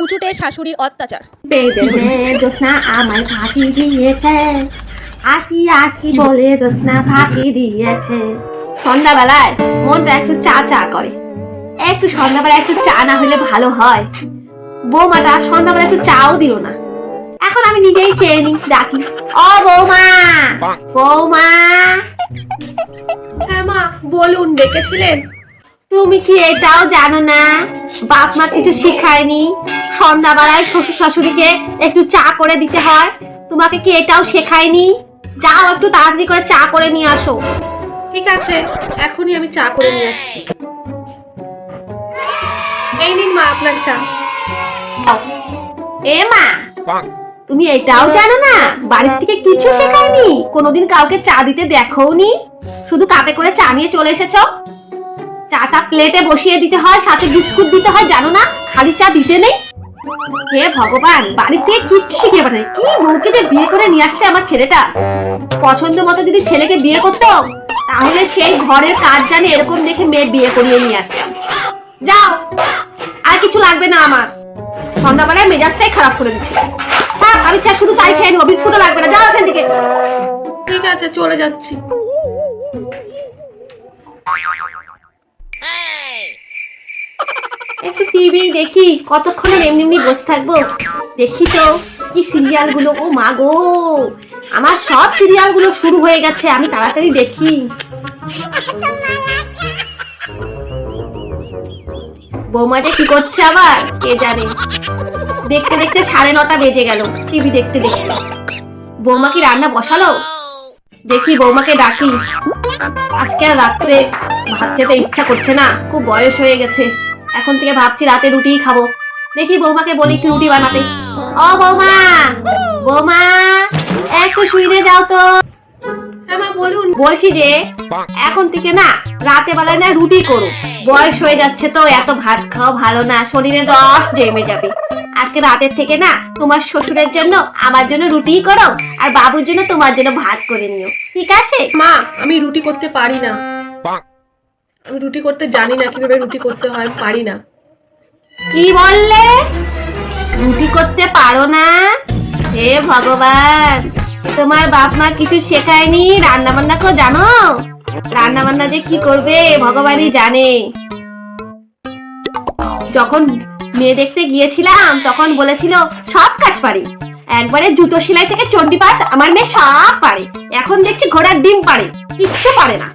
পুচুটে শাশুড়ির অত্যাচার। জ্যোৎস্না আমায় ফাঁকি দিয়েছে। আসি আসি বলে জ্যোৎস্না ফাঁকি দিয়েছে। সন্ধ্যাবেলায় মনটা একটু চা চা করে। একটু সন্ধ্যাবেলা একটু চা না হলে ভালো হয়। বৌমাটা সন্ধ্যাবেলা একটু চাও দিল না। এখন আমি নিজেই চেয়ে নি ডাকি ও বৌমা বৌমা। হ্যাঁ মা বলুন ডেকেছিলেন। তুমি কি এটাও জানো না? বাপ মা কিছু শিখায়নি? সন্ধ্যাবেলায় শ্বশুর শাশুড়িকে একটু চা করে দিতে হয়। তোমাকে কি এটাও শেখায়নি? যাও একটু তাড়াতাড়ি করে চা করে নিয়ে আসো। ঠিক আছে এখনই আমি চা করে নিয়ে আসছি। এই নিন মা আপনার চা। এ মা তুমি এটাও জানো না বাড়ির থেকে কিছু শেখায়নি? কোনোদিন কাউকে চা দিতে দেখোনি শুধু কাপে করে চা নিয়ে চলে এসেছ? চাটা প্লেটে বসিয়ে দিতে হয় সাথে বিস্কুট দিতে হয় জানো না? খালি চা দিতে নেই? হে ভগবান থেকে কিচ্ছু শিখিয়ে পাঠায়। কি বউকে যে বিয়ে করে নিয়ে আসছে আমার ছেলেটা? পছন্দ মতো যদি ছেলেকে বিয়ে করতো, তাহলে সেই ঘরের কাজ জানে এরকম দেখে মেয়ে বিয়ে করিয়ে নিয়ে আসতাম যাও, আর কিছু লাগবে না আমার। সন্ধ্যাবেলায় মেজাজটাই খারাপ করে দিচ্ছে। হ্যাঁ আমি চা শুধু চাই খেয়ে নেব বিস্কুটও লাগবে না। যাও এখান থেকে। ঠিক আছে, চলে যাচ্ছি। একটু টিভি? দেখি। কতক্ষণ এমনি এমনি বসে থাকব? দেখি তো কি সিরিয়ালগুলো ও মা গো! আমার সব সিরিয়ালগুলো শুরু হয়ে গেছে, আমি তাড়াতাড়ি দেখি। বৌমা যে কি করছে আবার? কে জানে? দেখতে দেখতে সাড়ে নটা বেজে গেল, টিভি দেখতে দেখতে। বৌমা কি রান্না বসালো? দেখি বৌমাকে ডাকি। আজকে আর রাত্রে ভাত খেতে ইচ্ছা করছে না, খুব বয়স হয়ে গেছে। এখন থেকে ভাবছি রাতে রুটিই খাব। দেখি বৌমাকে বলি একটু রুটি বানাতে। ও বৌমা! বৌমা একটু শুইনে যাও তো। হ্যাঁ বলুন। বলছি যে এখন থেকে না রাতে বেলায় না রুটি করো। বয়স হয়ে যাচ্ছে তো এত ভাত খাওয়া ভালো না শরীরে রস জমে যাবে। আজকে রাতের থেকে না তোমার শ্বশুরের জন্য আমার জন্য রুটিই করো আর বাবুর জন্য তোমার জন্য ভাত করে নিও। ঠিক আছে? মা আমি রুটি করতে পারি না। আমি রুটি করতে জানি না, কীভাবে রুটি করতে হয় পারি না। কি বললে? রুটি করতে পারো না? হে ভগবান, তোমার বাপ মা কিছু শেখায়নি রান্না বান্না কো জানো? রান্না বান্না যে কি করবে, ভগবানই জানে। যখন মেয়ে দেখতে গিয়েছিলাম, তখন বলেছিল, সব কাজ পারি। একবারে জুতো সেলাই থেকে চণ্ডীপাঠ, আমার মেয়ে সব পারে। এখন দেখছি ঘোড়ার ডিম পারে, কিচ্ছু পারে না।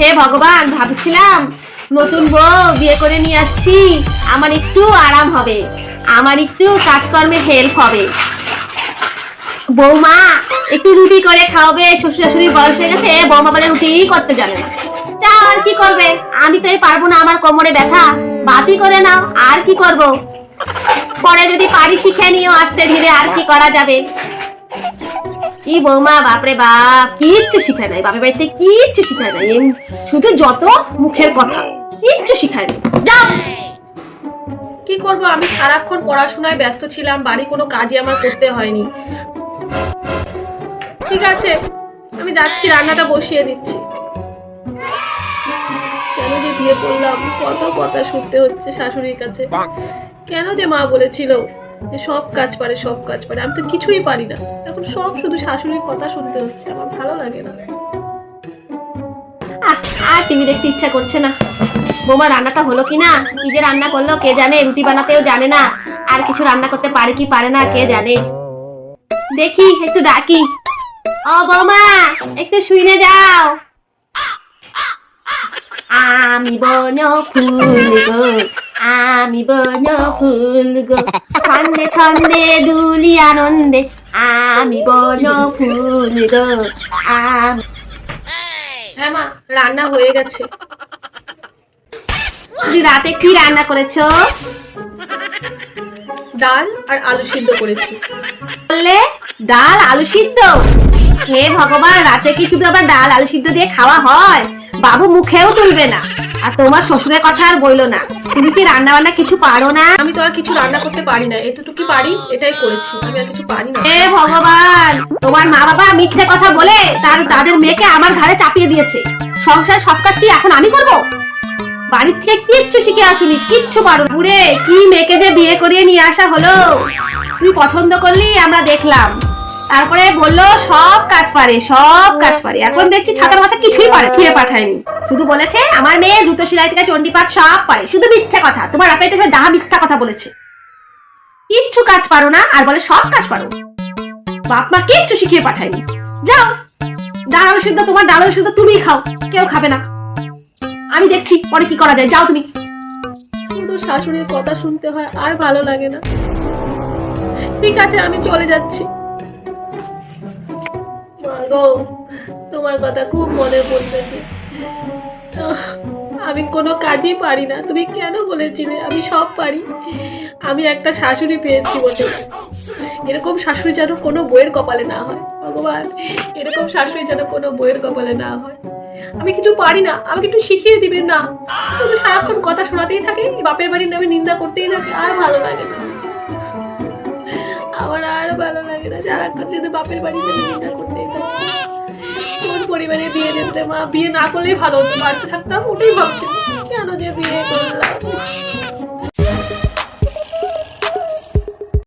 হে ভগবান, ভাবছিলাম নতুন বউ বিয়ে করে নিয়ে আসছি। আমার একটু আরাম হবে, আমার একটু কাজকর্মে হেল্প হবে। বৌমা, একটু রুটি করে খাওয়াবে শ্বশুর শাশুড়ি বয়স হয়ে গেছে, বৌমা বলে রুটি করতে জানে না যা আর কি করবে? আমি তো এই পারব না, আমার কোমরে ব্যথা। বাতি করে নাও, আর কি করব? পরে যদি পারি শিখে নিও, আস্তে ধীরে, আর কি করা যাবে? কি বৌমা বাপরে বাপ কিচ্ছু শিখায় নাই বাপের বাড়িতে কিচ্ছু শিখায় নাই শুধু যত মুখের কথা কিচ্ছু শিখায় নাই। যাও। কি করব আমি সারাক্ষণ পড়াশোনায় ব্যস্ত ছিলাম বাড়ি কোনো কাজই আমার করতে হয়নি। ঠিক আছে আমি যাচ্ছি রান্নাটা বসিয়ে দিচ্ছি। কেন যে বিয়ে করলাম কত কথা শুনতে হচ্ছে শাশুড়ির কাছে। কেন যে মা বলেছিল যে সব কাজ পারে, সব কাজ পারে। আমি তো কিছুই পারি না। এখন সব শুধু শাশুড়ির কথা শুনতে হচ্ছে। আমার ভালো লাগে না। আর দেখতে ইচ্ছা করছে না। রান্নাটা হলো কি না? কি যে রান্না করল কে জানে? রুটি বানাতেও জানে না। আর কিছু রান্না করতে পারে কি পারে না, কে জানে? দেখি, একটু ডাকি। ও বৌমা, একটু শুইনে যাও। আমি বন ফুল গো। আমি বন ফুল গো ছন্দে ছন্দে দুলি আনন্দে আমি বন ফুল গো হ্যাঁ মা, রান্না হয়ে গেছে। তুমি রাতে কি রান্না করেছ? ডাল আর আলু সিদ্ধ করেছি। বললে, ডাল, আলু সিদ্ধ? হে ভগবান, রাতে কি শুধু আবার ডাল, আলু সিদ্ধ দিয়ে খাওয়া হয়? বাবু মুখেও তুলবে না। আর তোমার শ্বশুরের কথা আর বইলো না। তুমি কি রান্না বান্না কিছু পারো না? আমি তো আর কিছু রান্না করতে পারি না। এতটুকু পারি এটাই করেছি। আমি আর কিছু পারি না। হে ভগবান! তোমার মা বাবা মিথ্যে কথা বলে তার তাদের মেয়েকে আমার ঘাড়ে চাপিয়ে দিয়েছে। সংসার সব কাজ কি এখন আমি করব? বাড়ির থেকে কিচ্ছু শিখে আসুনি কিচ্ছু পারো বুড়ে কি মেয়েকে যে বিয়ে করিয়ে নিয়ে আসা হলো? তুই পছন্দ করলি আমরা দেখলাম। তারপরে বলল, সব কাজ পারে, সব কাজ পারে। এখন দেখছি ছাতার মাথা কিছুই পারে, ফিরে পাঠায়নি। শুধু বলেছে, আমার মেয়ে জুতো সেলাই থেকে চণ্ডীপাঠ সব পারে, শুধু মিথ্যা কথা, তোমার বাপের থেকে ডাহা মিথ্যা কথা বলেছে। কিচ্ছু কাজ পারো না, আর বলে, সব কাজ পারো। বাপ মা কিচ্ছু শিখিয়ে পাঠায়নি। যাও ডাল সিদ্ধ তোমার ডাল সিদ্ধ তুমি খাও, কেউ খাবে না। আমি দেখছি, পরে কি করা যায়, যাও তুমি। শুধু শাশুড়ির কথা শুনতে হয়, আর ভালো লাগে না। ঠিক আছে, আমি চলে যাচ্ছি। গো, তোমার কথা খুব মনে পড়তেছে। আমি কোনো কাজই পারি না। তুমি কেন বলেছিলে আমি সব পারি? আমি একটা শাশুড়ি পেয়েছি বলে এরকম শাশুড়ি যেন কোনো বইয়ের কপালে না হয়। ভগবান, এরকম শাশুড়ি যেন কোনো বইয়ের কপালে না হয়। আমি কিছু পারি না। আমাকে একটু শিখিয়ে দিবেন না। শুধু সারাক্ষণ কথা শোনাতেই থাকে বাপের বাড়ির নামে নিন্দা করতেই থাকে, আর ভালো লাগে না। আমার আর ভালো বাপের বাড়িতে পরিবারে বিয়ে দিতে মা? বিয়ে না করলেই ভালো হতো, বাড়িতে থাকতাম, ওটাই ভাবছি। কেন যে বিয়ে করলাম?